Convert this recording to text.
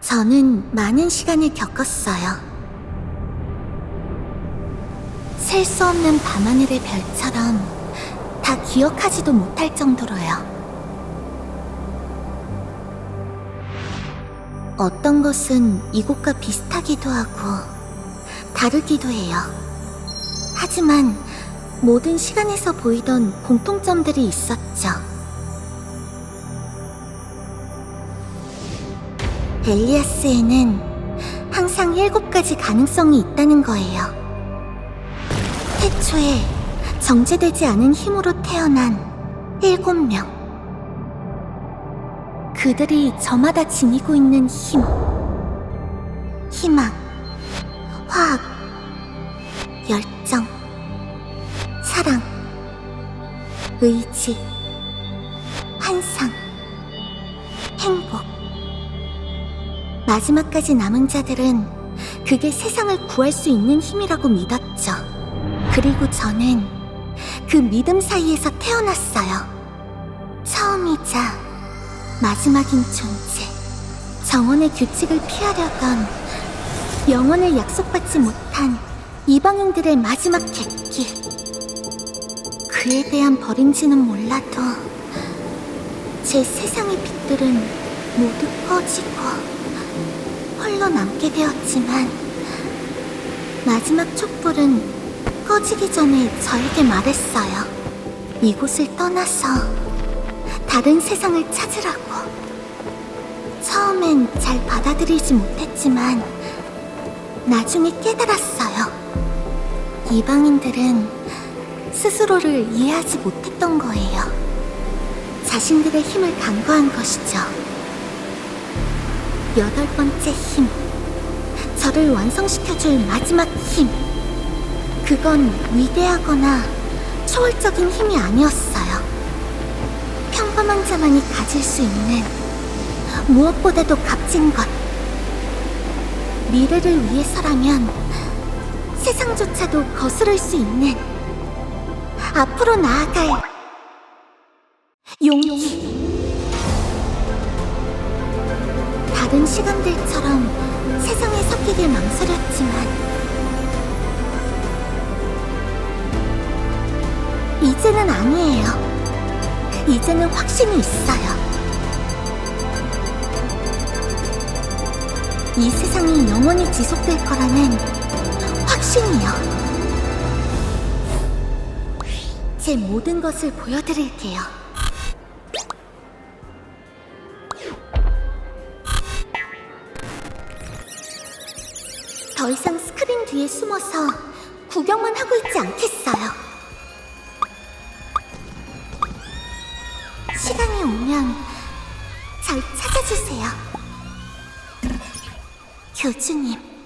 저는 많은 시간을 겪었어요. 셀 수 없는 밤하늘의 별처럼 다 기억하지도 못할 정도로요. 어떤 것은 이곳과 비슷하기도 하고 다르기도 해요. 하지만 모든 시간에서 보이던 공통점들이 있었죠. 엘리아스에는 항상 일곱 가지 가능성이 있다는 거예요. 태초에 정제되지 않은 힘으로 태어난 일곱 명. 그들이 저마다 지니고 있는 힘, 희망, 화학, 열정, 사랑, 의지, 환상, 마지막까지 남은 자들은 그게 세상을 구할 수 있는 힘이라고 믿었죠. 그리고 저는 그 믿음 사이에서 태어났어요. 처음이자 마지막인 존재. 정원의 규칙을 피하려던 영원을 약속받지 못한 이방인들의 마지막 객기. 그에 대한 버림지는 몰라도 제 세상의 빛들은 모두 꺼지고 홀로 남게 되었지만 마지막 촛불은 꺼지기 전에 저에게 말했어요. 이곳을 떠나서 다른 세상을 찾으라고. 처음엔 잘 받아들이지 못했지만 나중에 깨달았어요. 이방인들은 스스로를 이해하지 못했던 거예요. 자신들의 힘을 간과한 것이죠. 여덟 번째 힘. 저를 완성시켜줄 마지막 힘. 그건 위대하거나 초월적인 힘이 아니었어요. 평범한 자만이 가질 수 있는 무엇보다도 값진 것. 미래를 위해서라면 세상조차도 거스를 수 있는 앞으로 나아갈 용기. 다른 시간들처럼 세상에 섞이길 망설였지만 이제는 아니에요. 이제는 확신이 있어요. 이 세상이 영원히 지속될 거라는 확신이요. 제 모든 것을 보여드릴게요. 더 이상 스크린 뒤에 숨어서 구경만 하고 있지 않겠어요. 시간이 오면 절 찾아주세요. 교주님.